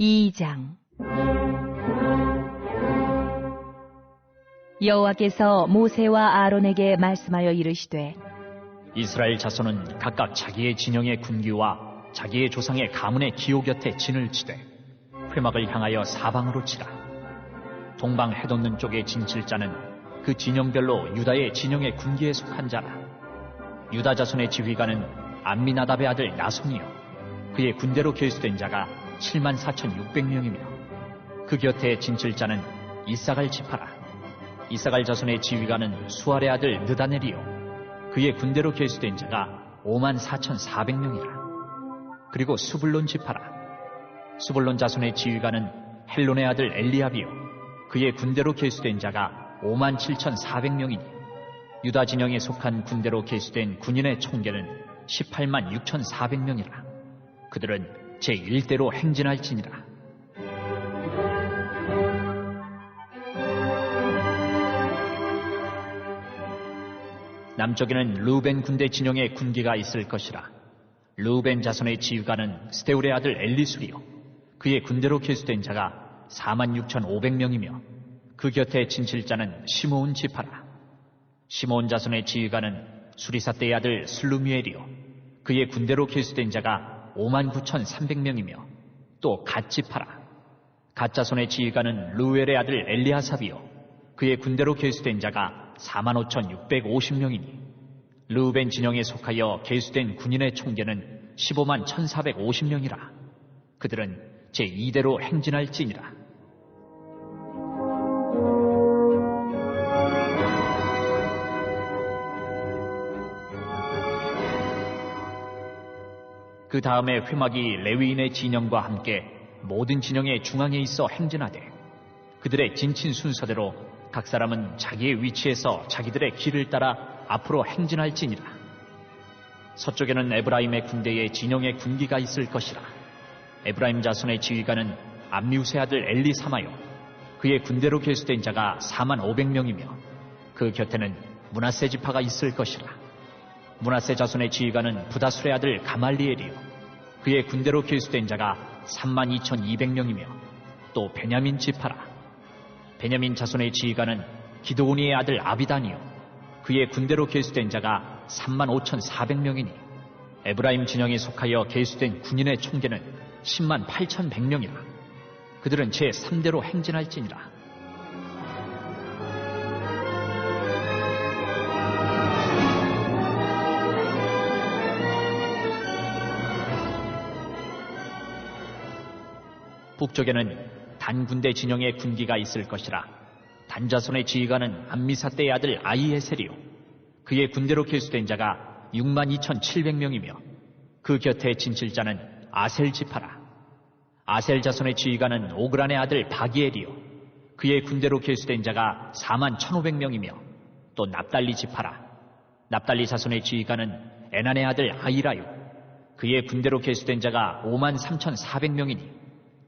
2장 여호와께서 모세와 아론에게 말씀하여 이르시되 이스라엘 자손은 각각 자기의 진영의 군기와 자기의 조상의 가문의 기호 곁에 진을 치되 회막을 향하여 사방으로 치라. 동방 해돋는 쪽의 진칠자는 그 진영별로 유다의 진영의 군기에 속한 자라. 유다 자손의 지휘관은 암미나답의 아들 나손이요. 그의 군대로 계수된 자가 7만 4,600명이며 그 곁에 진칠자는 이사갈 지파라. 이사갈 자손의 지휘관은 수알의 아들 느다넬이요. 그의 군대로 계수된 자가 5만 4,400명이라. 그리고 수불론 지파라. 수불론 자손의 지휘관은 헬론의 아들 엘리압이요. 그의 군대로 계수된 자가 5만 7,400명이니 유다 진영에 속한 군대로 계수된 군인의 총계는 18만 6,400명이라. 그들은 제1대로 행진할지니라. 남쪽에는 루벤 군대 진영의 군기가 있을 것이라. 루벤 자손의 지휘관은 스테울의 아들 엘리술이요. 그의 군대로 계수된 자가 46,500명이며 그 곁에 진칠자는 시므온 지파라. 시므온 자손의 지휘관은 수리사 때의 아들 슬루미엘이요. 그의 군대로 계수된 자가 59,300명이며 또 갓지파라. 갓자손의 지휘관은 루엘의 아들 엘리아삽이요. 그의 군대로 계수된 자가 45,650명이니 르우벤 진영에 속하여 계수된 군인의 총계는 15만 1,450명이라. 그들은 제2대로 행진할지니라. 그 다음에 회막이 레위인의 진영과 함께 모든 진영의 중앙에 있어 행진하되 그들의 진친 순서대로 각 사람은 자기의 위치에서 자기들의 길을 따라 앞으로 행진할지니라. 서쪽에는 에브라임의 군대에 진영의 군기가 있을 것이라. 에브라임 자손의 지휘관은 암미우세 아들 엘리사마요. 그의 군대로 계수된 자가 4만 500명이며 그 곁에는 문하세 지파가 있을 것이라. 문하세 자손의 지휘관은 부다술의 아들 가말리엘이요. 그의 군대로 계수된 자가 3만 2,200명이며 또 베냐민 지파라. 베냐민 자손의 지휘관은 기도오니의 아들 아비단이요. 그의 군대로 계수된 자가 3만 5,400명이니 에브라임 진영에 속하여 계수된 군인의 총계는 10만 8,100명이라. 그들은 제 3대로 행진할지니라. 북쪽에는 단 군대 진영의 군기가 있을 것이라. 단자손의 지휘관은 암미사 때의 아들 아이에셀이요. 그의 군대로 계수된 자가 6만 2,700명이며 그 곁에 진칠자는 아셀 지파라. 아셀 자손의 지휘관은 오그란의 아들 바기엘이요. 그의 군대로 계수된 자가 4만 1,500명이며 또 납달리 지파라. 납달리 자손의 지휘관은 에난의 아들 아이라요. 그의 군대로 계수된 자가 5만 3,400명이니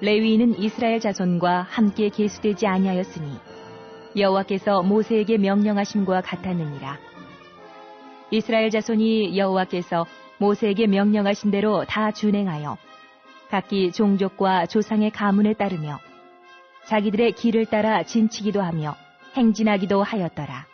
레위인은 이스라엘 자손과 함께 계수되지 아니하였으니 여호와께서 모세에게 명령하심과 같았느니라. 이스라엘 자손이 여호와께서 모세에게 명령하신 대로 다 준행하여 각기 종족과 조상의 가문에 따르며 자기들의 길을 따라 진치기도 하며 행진하기도 하였더라.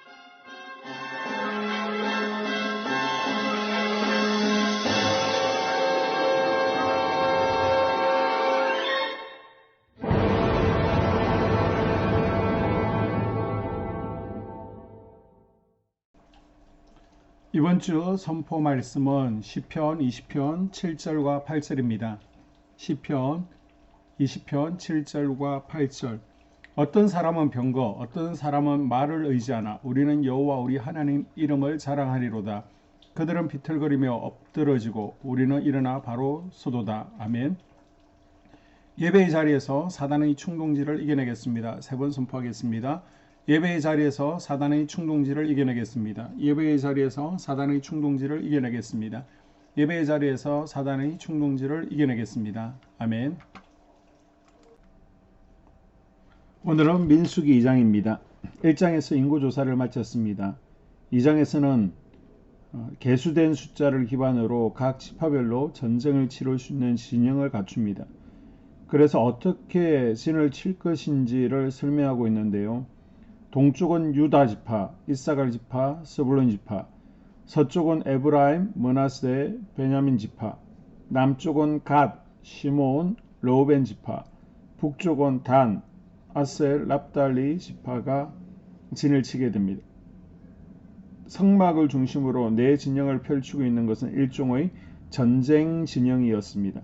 이번 주 선포 말씀은 시편 20편 7절과 8절입니다. 시편 20편 7절과 8절. 어떤 사람은 병거, 어떤 사람은 말을 의지하나 우리는 여호와 우리 하나님 이름을 자랑하리로다. 그들은 비틀거리며 엎드러지고 우리는 일어나 바로 소도다. 아멘. 예배의 자리에서 사단의 충동지를 이겨내겠습니다. 세 번 선포하겠습니다. 예배의 자리에서 사단의 충동지를 이겨내겠습니다. 예배의 자리에서 사단의 충동지를 이겨내겠습니다. 예배의 자리에서 사단의 충동지를 이겨내겠습니다. 아멘. 오늘은 민수기 2장입니다. 1장에서 인구조사를 마쳤습니다. 2장에서는 어, 개수된 숫자를 기반으로 각 지파별로 전쟁을 치를 수 있는 진영을 갖춥니다. 그래서 어떻게 진을 칠 것인지를 설명하고 있는데요. 동쪽은 유다 지파, 이사갈 지파, 스불론 지파, 서쪽은 에브라임, 머나세, 베냐민 지파, 남쪽은 갓, 시몬, 로벤 지파, 북쪽은 단, 아셀, 랍달리 지파가 진을 치게 됩니다. 성막을 중심으로 네 진영을 펼치고 있는 것은 일종의 전쟁 진영이었습니다.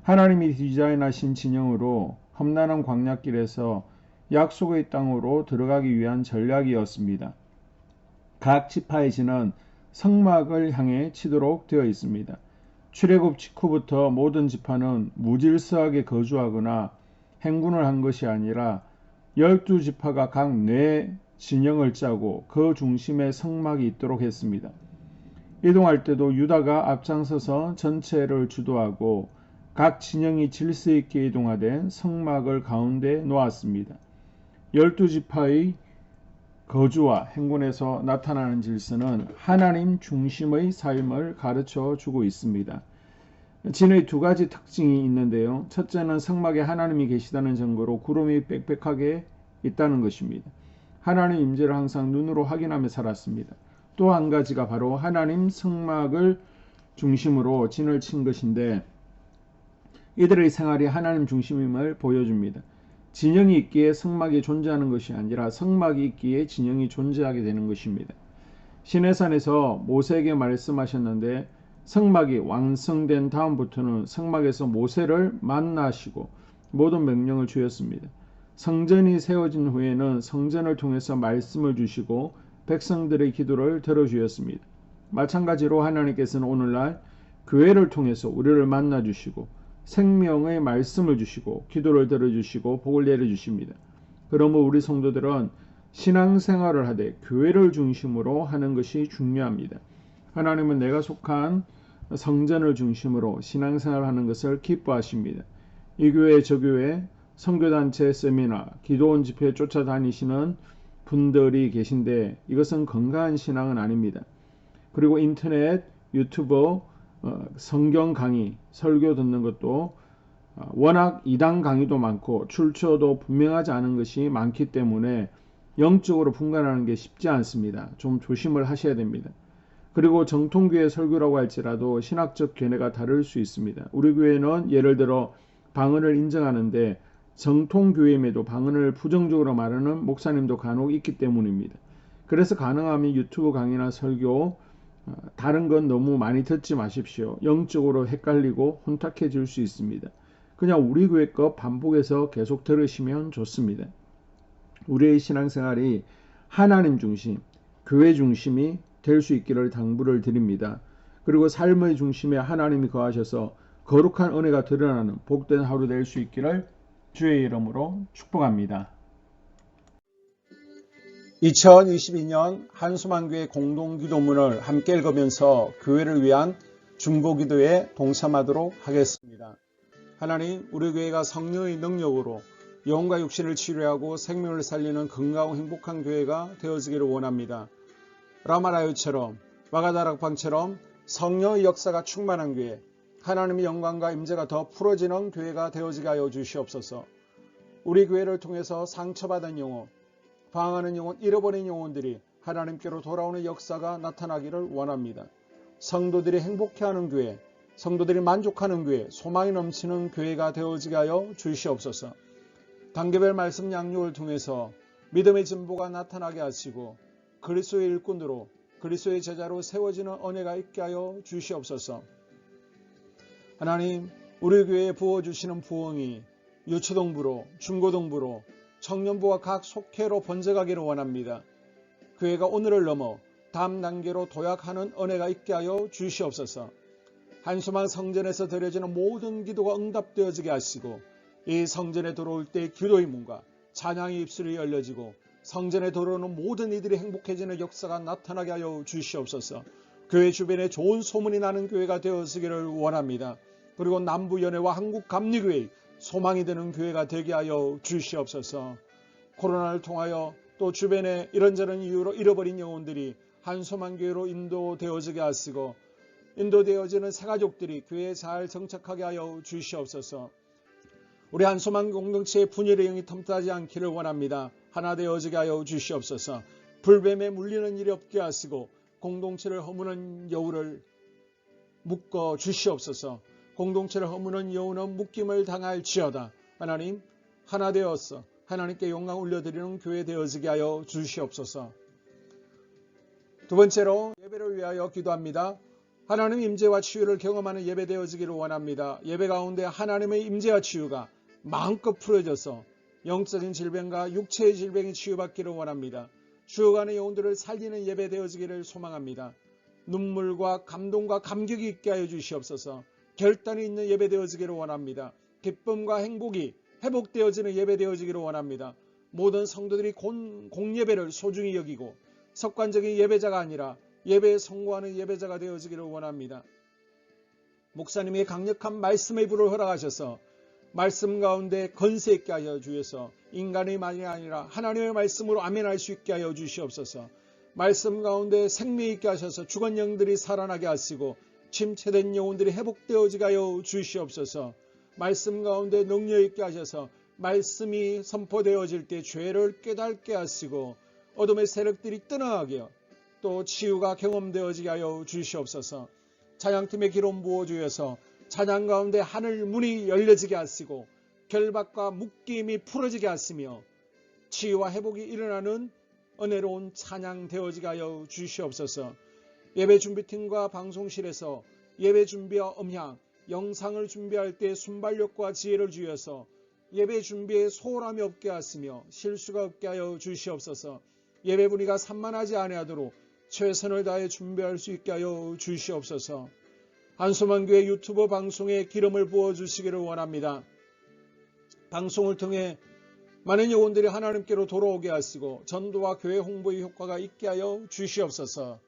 하나님이 디자인하신 진영으로 험난한 광야길에서 약속의 땅으로 들어가기 위한 전략이었습니다. 각 지파의 진은 성막을 향해 치도록 되어 있습니다. 출애굽 직후부터 모든 지파는 무질서하게 거주하거나 행군을 한 것이 아니라 열두 지파가 각네 진영을 짜고 그 중심에 성막이 있도록 했습니다. 이동할 때도 유다가 앞장서서 전체를 주도하고 각 진영이 질서 있게 이동하되 성막을 가운데 놓았습니다. 열두 지파의 거주와 행군에서 나타나는 질서는 하나님 중심의 삶을 가르쳐 주고 있습니다. 진의 두 가지 특징이 있는데요. 첫째는 성막에 하나님이 계시다는 증거로 구름이 빽빽하게 있다는 것입니다. 하나님 임재를 항상 눈으로 확인하며 살았습니다. 또 한 가지가 바로 하나님 성막을 중심으로 진을 친 것인데 이들의 생활이 하나님 중심임을 보여줍니다. 진영이 있기에 성막이 존재하는 것이 아니라 성막이 있기에 진영이 존재하게 되는 것입니다. 시내산에서 모세에게 말씀하셨는데 성막이 완성된 다음부터는 성막에서 모세를 만나시고 모든 명령을 주었습니다. 성전이 세워진 후에는 성전을 통해서 말씀을 주시고 백성들의 기도를 들어주었습니다. 마찬가지로 하나님께서는 오늘날 교회를 통해서 우리를 만나 주시고 생명의 말씀을 주시고 기도를 들어주시고 복을 내려주십니다. 그러므로 우리 성도들은 신앙생활을 하되 교회를 중심으로 하는 것이 중요합니다. 하나님은 내가 속한 성전을 중심으로 신앙생활을 하는 것을 기뻐하십니다. 이 교회 저 교회 선교단체 세미나 기도원 집회 쫓아다니시는 분들이 계신데 이것은 건강한 신앙은 아닙니다. 그리고 인터넷 유튜버 어, 성경 강의, 설교 듣는 것도 어, 워낙 이단 강의도 많고 출처도 분명하지 않은 것이 많기 때문에 영적으로 분간하는 게 쉽지 않습니다. 좀 조심을 하셔야 됩니다. 그리고 정통교회 설교라고 할지라도 신학적 견해가 다를 수 있습니다. 우리 교회는 예를 들어 방언을 인정하는데 정통교회임에도 방언을 부정적으로 말하는 목사님도 간혹 있기 때문입니다. 그래서 가능하면 유튜브 강의나 설교 어, 다른 건 너무 많이 듣지 마십시오. 영적으로 헷갈리고 혼탁해질 수 있습니다. 그냥 우리 교회 것 반복해서 계속 들으시면 좋습니다. 우리의 신앙생활이 하나님 중심, 교회 중심이 될 수 있기를 당부를 드립니다. 그리고 삶의 중심에 하나님이 거하셔서 거룩한 은혜가 드러나는 복된 하루 될 수 있기를 주의 이름으로 축복합니다. 2022년 한수만교회 공동기도문을 함께 읽으면서 교회를 위한 중보기도에 동참하도록 하겠습니다. 하나님, 우리 교회가 성령의 능력으로 영과 육신을 치료하고 생명을 살리는 건강하고 행복한 교회가 되어지기를 원합니다. 라마라유처럼 와가다락방처럼 성령의 역사가 충만한 교회, 하나님의 영광과 임재가 더 풀어지는 교회가 되어지게 하여 주시옵소서. 우리 교회를 통해서 상처받은 영혼, 방황하는 영혼, 잃어버린 영혼들이 하나님께로 돌아오는 역사가 나타나기를 원합니다. 성도들이 행복해하는 교회, 성도들이 만족하는 교회, 소망이 넘치는 교회가 되어지게 하여 주시옵소서. 단계별 말씀 양육을 통해서 믿음의 진보가 나타나게 하시고 그리스도의 일꾼으로 그리스도의 제자로 세워지는 은혜가 있게 하여 주시옵소서. 하나님, 우리 교회에 부어주시는 부흥이 유초동부로, 중고동부로, 청년부와 각 속회로 번져가기를 원합니다. 교회가 오늘을 넘어 다음 단계로 도약하는 은혜가 있게 하여 주시옵소서. 한수만 성전에서 드려지는 모든 기도가 응답되어지게 하시고 이 성전에 들어올 때 기도의 문과 찬양의 입술이 열려지고 성전에 들어오는 모든 이들이 행복해지는 역사가 나타나게 하여 주시옵소서. 교회 주변에 좋은 소문이 나는 교회가 되어지기를 원합니다. 그리고 남부연회와 한국감리교회 소망이 되는 교회가 되게 하여 주시옵소서. 코로나를 통하여 또 주변에 이런저런 이유로 잃어버린 영혼들이 한소만교회로 인도되어지게 하시고 인도되어지는 새가족들이 교회에 잘 정착하게 하여 주시옵소서. 우리 한소만 공동체의 분열의 영이 텀타지 않기를 원합니다. 하나 되어지게 하여 주시옵소서. 불뱀에 물리는 일이 없게 하시고 공동체를 허무는 여우를 묶어 주시옵소서. 공동체를 허무는 여우는 묶임을 당할지어다. 하나님 하나 되었어. 하나님께 영광 올려드리는 교회 되어지게 하여 주시옵소서. 두 번째로 예배를 위하여 기도합니다. 하나님 임재와 치유를 경험하는 예배 되어지기를 원합니다. 예배 가운데 하나님의 임재와 치유가 마음껏 풀어져서 영적인 질병과 육체의 질병이 치유받기를 원합니다. 주어가는 영혼들을 살리는 예배 되어지기를 소망합니다. 눈물과 감동과 감격이 있게 하여 주시옵소서. 결단이 있는 예배 되어지기를 원합니다. 기쁨과 행복이 회복되어지는 예배 되어지기를 원합니다. 모든 성도들이 공, 공예배를 소중히 여기고 석관적인 예배자가 아니라 예배에 성공하는 예배자가 되어지기를 원합니다. 목사님이 강력한 말씀의 불을 허락하셔서 말씀 가운데 건세 있게 하여 주셔서 인간의 말이 아니라 하나님의 말씀으로 아멘할 수 있게 하여 주시옵소서. 말씀 가운데 생명 있게 하셔서 죽은 영들이 살아나게 하시고 침체된 영혼들이 회복되어지게 하여 주시옵소서. 말씀 가운데 능력 있게 하셔서 말씀이 선포되어질 때 죄를 깨닫게 하시고 어둠의 세력들이 떠나가게 또 치유가 경험되어지게 하여 주시옵소서. 찬양팀의 기름 부어 주셔서 찬양 가운데 하늘 문이 열려지게 하시고 결박과 묶임이 풀어지게 하시며 치유와 회복이 일어나는 은혜로운 찬양 되어지게 하여 주시옵소서. 예배 준비팀과 방송실에서 예배 준비와 음향, 영상을 준비할 때 순발력과 지혜를 주셔서 예배 준비에 소홀함이 없게 하시며 실수가 없게 하여 주시옵소서. 예배 분위기가 산만하지 아니하도록 최선을 다해 준비할 수 있게 하여 주시옵소서. 한소만교회 유튜브 방송에 기름을 부어 주시기를 원합니다. 방송을 통해 많은 영혼들이 하나님께로 돌아오게 하시고 전도와 교회 홍보의 효과가 있게 하여 주시옵소서.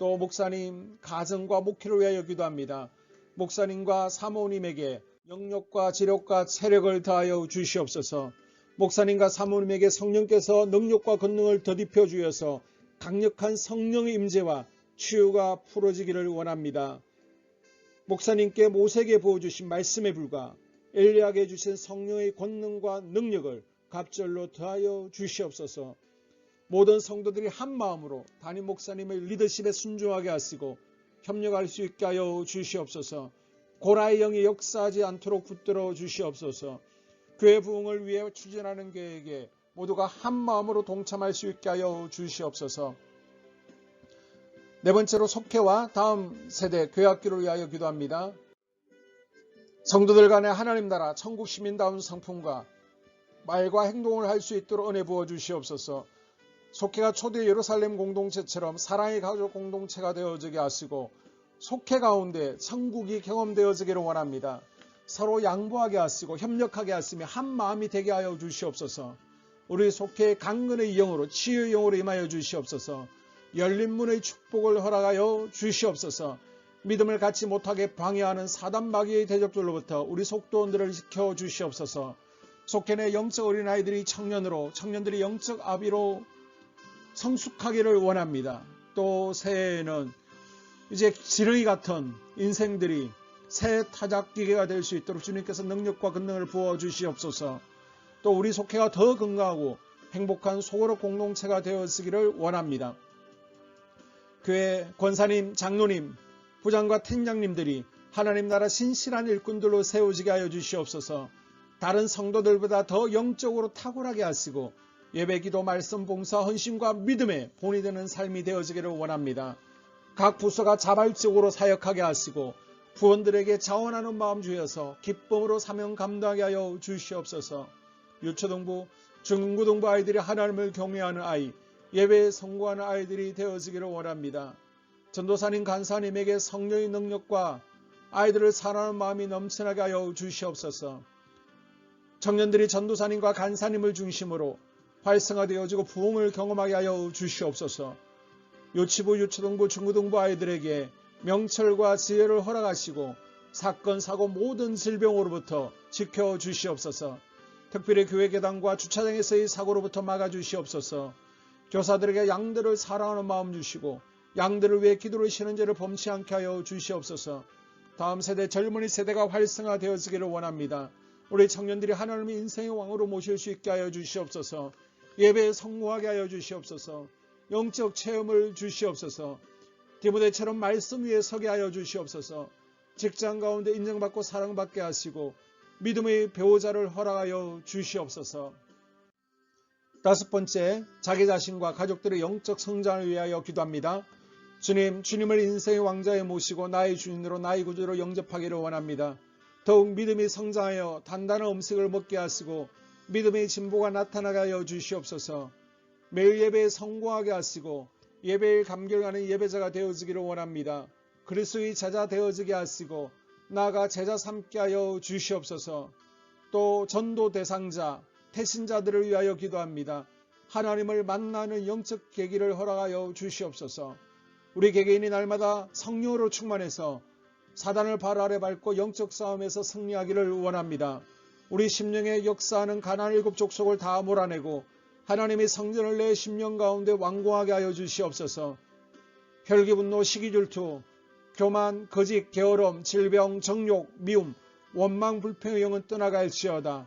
또 목사님 가정과 목회를 위하여 기도합니다. 목사님과 사모님에게 영력과 지력과 체력을 다하여 주시옵소서. 목사님과 사모님에게 성령께서 능력과 권능을 더딥혀 주셔서 강력한 성령의 임재와 치유가 풀어지기를 원합니다. 목사님께 모세에게 부어주신 말씀에 불과 엘리야에게 주신 성령의 권능과 능력을 갑절로 더하여 주시옵소서. 모든 성도들이 한 마음으로 담임 목사님의 리더십에 순종하게 하시고 협력할 수 있게 하여 주시옵소서. 고라의 영이 역사하지 않도록 붙들어 주시옵소서. 교회 부흥을 위해 추진하는 계획에 모두가 한 마음으로 동참할 수 있게 하여 주시옵소서. 네 번째로 속회와 다음 세대 교회 학교를 위하여 기도합니다. 성도들 간의 하나님 나라 천국 시민다운 성품과 말과 행동을 할 수 있도록 은혜 부어 주시옵소서. 속회가 초대 예루살렘 공동체처럼 사랑의 가족 공동체가 되어지게 하시고 속회 가운데 천국이 경험되어지기를 원합니다. 서로 양보하게 하시고 협력하게 하시며 한 마음이 되게 하여 주시옵소서. 우리 속회의 강건의 영으로 치유의 영으로 임하여 주시옵소서. 열린 문의 축복을 허락하여 주시옵소서. 믿음을 갖지 못하게 방해하는 사단 마귀의 대적들로부터 우리 속도원들을 지켜 주시옵소서. 속해 내 영적 어린아이들이 청년으로 청년들이 영적 아비로 성숙하기를 원합니다. 또 새해에는 이제 지렁이 같은 인생들이 새 타작기계가 될 수 있도록 주님께서 능력과 권능을 부어 주시옵소서. 또 우리 속해가 더 건강하고 행복한 소그룹 공동체가 되었기를 원합니다. 교회 권사님, 장로님, 부장과 팀장님들이 하나님 나라 신실한 일꾼들로 세워지게 하여 주시옵소서. 다른 성도들보다 더 영적으로 탁월하게 하시고 예배기도 말씀 봉사 헌신과 믿음에 본이 되는 삶이 되어지기를 원합니다. 각 부서가 자발적으로 사역하게 하시고 부원들에게 자원하는 마음 주여서 기쁨으로 사명 감당하게 하여 주시옵소서. 유초등부, 중고등부 아이들이 하나님을 경외하는 아이, 예배에 성공하는 아이들이 되어지기를 원합니다. 전도사님 간사님에게 성령의 능력과 아이들을 사랑하는 마음이 넘쳐나게 하여 주시옵소서. 청년들이 전도사님과 간사님을 중심으로 활성화되어지고 부흥을 경험하게 하여 주시옵소서. 유치부, 유초등부, 중고등부 아이들에게 명철과 지혜를 허락하시고 사건, 사고 모든 질병으로부터 지켜 주시옵소서. 특별히 교회 계단과 주차장에서의 사고로부터 막아 주시옵소서. 교사들에게 양들을 사랑하는 마음 주시고 양들을 위해 기도를 쉬는 죄를 범치 않게 하여 주시옵소서. 다음 세대 젊은이 세대가 활성화되어지기를 원합니다. 우리 청년들이 하나님의 인생의 왕으로 모실 수 있게 하여 주시옵소서. 예배에 성공하게 하여 주시옵소서. 영적 체험을 주시옵소서. 디모데처럼 말씀 위에 서게 하여 주시옵소서. 직장 가운데 인정받고 사랑받게 하시고 믿음의 배우자를 허락하여 주시옵소서. 다섯 번째, 자기 자신과 가족들의 영적 성장을 위하여 기도합니다. 주님, 주님을 인생의 왕자에 모시고 나의 주인으로 나의 구주로 영접하기를 원합니다. 더욱 믿음이 성장하여 단단한 음식을 먹게 하시고 믿음의 진보가 나타나게 하여 주시옵소서. 매일 예배에 성공하게 하시고 예배에 감결하는 예배자가 되어지기를 원합니다. 그리스도의 제자 되어지게 하시고 나아가 제자 삼게 하여 주시옵소서. 또 전도 대상자, 태신자들을 위하여 기도합니다. 하나님을 만나는 영적 계기를 허락하여 주시옵소서. 우리 개개인이 날마다 성령으로 충만해서 사단을 발 아래 밟고 영적 싸움에서 승리하기를 원합니다. 우리 심령에 역사하는 가난 일곱 족속을 다 몰아내고 하나님의 성전을 내 심령 가운데 완공하게 하여 주시옵소서. 혈기 분노 시기 질투 교만 거짓 게으름 질병 정욕 미움 원망 불평의 영은 떠나갈지어다.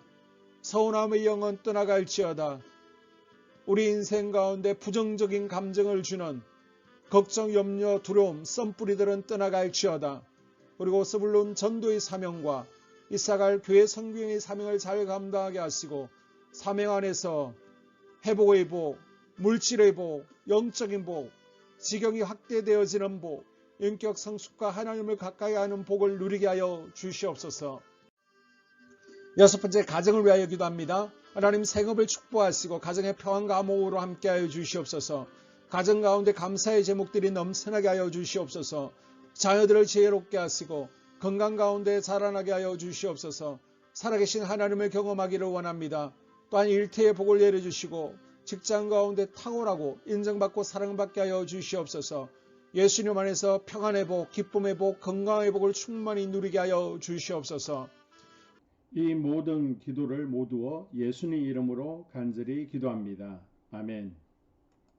서운함의 영은 떠나갈지어다. 우리 인생 가운데 부정적인 감정을 주는 걱정, 염려, 두려움, 썸뿌리들은 떠나갈지어다. 그리고 스불론 전도의 사명과 이사갈 교회 성경의 사명을 잘 감당하게 하시고 사명 안에서 회복의 복, 물질의 복, 영적인 복, 지경이 확대되어지는 복, 인격 성숙과 하나님을 가까이 하는 복을 누리게 하여 주시옵소서. 여섯 번째 가정을 위하여 기도합니다. 하나님 생업을 축복하시고 가정의 평안과 암호로 함께하여 주시옵소서. 가정 가운데 감사의 제목들이 넘쳐나게 하여 주시옵소서. 자녀들을 지혜롭게 하시고 건강 가운데 자라나게 하여 주시옵소서. 살아계신 하나님을 경험하기를 원합니다. 또한 일태의 복을 내려주시고 직장 가운데 탁월하고 인정받고 사랑받게 하여 주시옵소서. 예수님 안에서 평안의 복, 기쁨의 복, 건강의 복을 충만히 누리게 하여 주시옵소서. 이 모든 기도를 모두어 예수님 이름으로 간절히 기도합니다. 아멘.